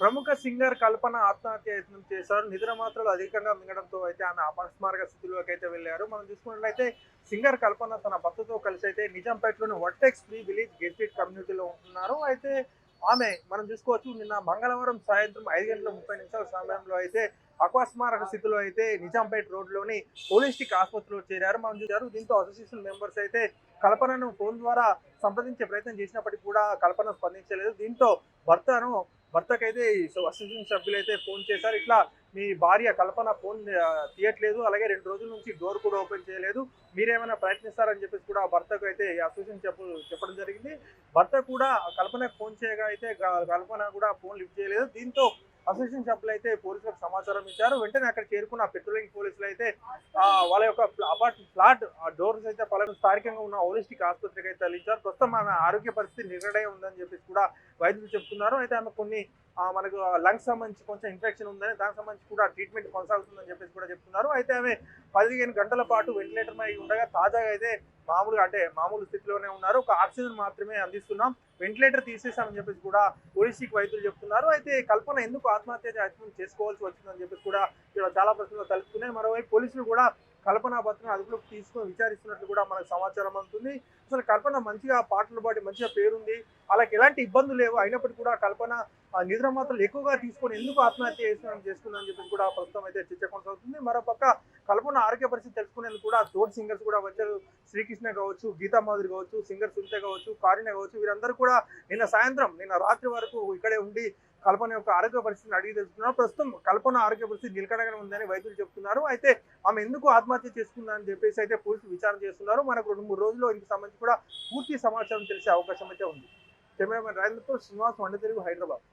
ప్రముఖ సింగర్ కల్పన ఆత్మహత్య యత్నం చేశారు. నిద్ర మాత్రలు అధికంగా మింగడంతో అయితే ఆమె అపస్మారక స్థితిలోకి అయితే వెళ్ళారు. మనం చూసుకున్నట్లయితే సింగర్ కల్పన తన భర్తతో కలిసి అయితే నిజాంపేటలోని వర్టెక్స్ ఫ్రీ విలేజ్ గెస్టెడ్ కమ్యూనిటీలో ఉంటున్నారు. అయితే ఆమె మనం చూసుకోవచ్చు నిన్న మంగళవారం సాయంత్రం ఐదు గంటల ముప్పై నిమిషాల సమయంలో అయితే అపస్మారక స్థితిలో అయితే నిజాంపేట రోడ్లోని పోలీస్టిక్ ఆసుపత్రిలో చేరారు. మనం చూసారు దీంతో అసోసియేషన్ మెంబర్స్ అయితే కల్పనను ఫోన్ ద్వారా సంప్రదించే ప్రయత్నం చేసినప్పటికీ కూడా కల్పన స్పందించలేదు. దీంతో భర్తను భర్తకైతే ఈ అసోసియేషన్ సభ్యులైతే ఫోన్ చేశారు. ఇట్లా మీ భార్య కల్పన ఫోన్ తీయట్లేదు. అలాగే రెండు రోజుల నుంచి డోర్ కూడా ఓపెన్ చేయలేదు. మీరేమైనా ప్రయత్నిస్తారని చెప్పేసి కూడా భర్తకు అయితే ఈ అసోసియేషన్ చెప్ప చెప్పడం జరిగింది. భర్త కూడా కల్పనకు ఫోన్ చేయగా అయితే కల్పన కూడా ఫోన్ లిఫ్ట్ చేయలేదు. దీంతో అసోసియేషన్ సభ్యులు అయితే పోలీసులకు సమాచారం ఇచ్చారు. వెంటనే అక్కడ చేరుకున్న పెట్రోలింగ్ పోలీసులు అయితే వాళ్ళ యొక్క అపార్ట్ ఫ్లాట్ డోర్స్ అయితే పలు స్థానికంగా ఉన్న హోలిస్టిక్ ఆసుపత్రికి అయితే తరలించారు. ప్రస్తుతం ఆమె ఆరోగ్య పరిస్థితి నిగడే ఉందని చెప్పేసి కూడా వైద్యులు చెప్తున్నారు. అయితే ఆమె కొన్ని మనకు లంగ్స్ సంబంధించి కొంచెం ఇన్ఫెక్షన్ ఉందని దానికి సంబంధించి కూడా ట్రీట్మెంట్ కొనసాగుతుందని చెప్పేసి కూడా చెప్తున్నారు. అయితే ఆమె పదిహేను గంటల పాటు వెంటిలేటర్ అయి ఉండగా తాజాగా అయితే మామూలుగా అంటే మామూలు స్థితిలోనే ఉన్నారు. ఒక ఆక్సిజన్ మాత్రమే అందిస్తున్నాం. వెంటిలేటర్ తీసేసామని చెప్పేసి కూడా హోలిస్టిక్ వైద్యులు చెప్తున్నారు. అయితే కల్పన ఎందుకు ఆత్మహత్య చేసుకోవాల్సి వచ్చిందని చెప్పేసి కూడా ఇక్కడ చాలా ప్రశ్నలు తలుపుతున్నాయి మరోవైపు పోలీసులు కూడా కల్పన భర్తను అదుపులోకి తీసుకొని విచారిస్తున్నట్లు కూడా మనకు సమాచారం అందుతుంది. అసలు కల్పన మంచిగా పాటలు పాడి మంచిగా పేరుంది. అలాగే ఎలాంటి ఇబ్బందులు లేవు. అయినప్పటికీ కూడా కల్పన ఆ నిద్ర మాత్రలు ఎక్కువగా తీసుకొని ఎందుకు ఆత్మహత్య చేసుకుని చేసుకుందని చెప్పి కూడా ప్రస్తుతం అయితే చర్చ కొనసాగుతుంది. మరోపక్క కల్పన ఆరోగ్య పరిస్థితి తెలుసుకునేందుకు కూడా తోటి సింగర్స్ కూడా వచ్చారు. శ్రీకృష్ణ కావచ్చు గీతా మాధురి కావచ్చు సింగర్ సునీత కావచ్చు కారుణ్య కావచ్చు. వీరందరూ కూడా నిన్న సాయంత్రం నిన్న రాత్రి వరకు ఇక్కడే ఉండి కల్పన యొక్క ఆరోగ్య పరిస్థితిని అడిగి తెలుసుకున్నారు ప్రస్తుతం కల్పన ఆరోగ్య పరిస్థితి నిలకడగానే ఉందని వైద్యులు చెప్తున్నారు. అయితే ఆమె ఎందుకు ఆత్మహత్య చేసుకుందని చెప్పేసి అయితే పోలీసులు విచారణ చేస్తున్నారు. మనకు రెండు మూడు రోజుల్లో ఇందుకు సంబంధించి కూడా పూర్తి సమాచారం తెలిసే అవకాశం అయితే ఉంది. కెమెరామెన్ రాజేంద్రతో శ్రీనివాస్ వండతెలుగు హైదరాబాద్.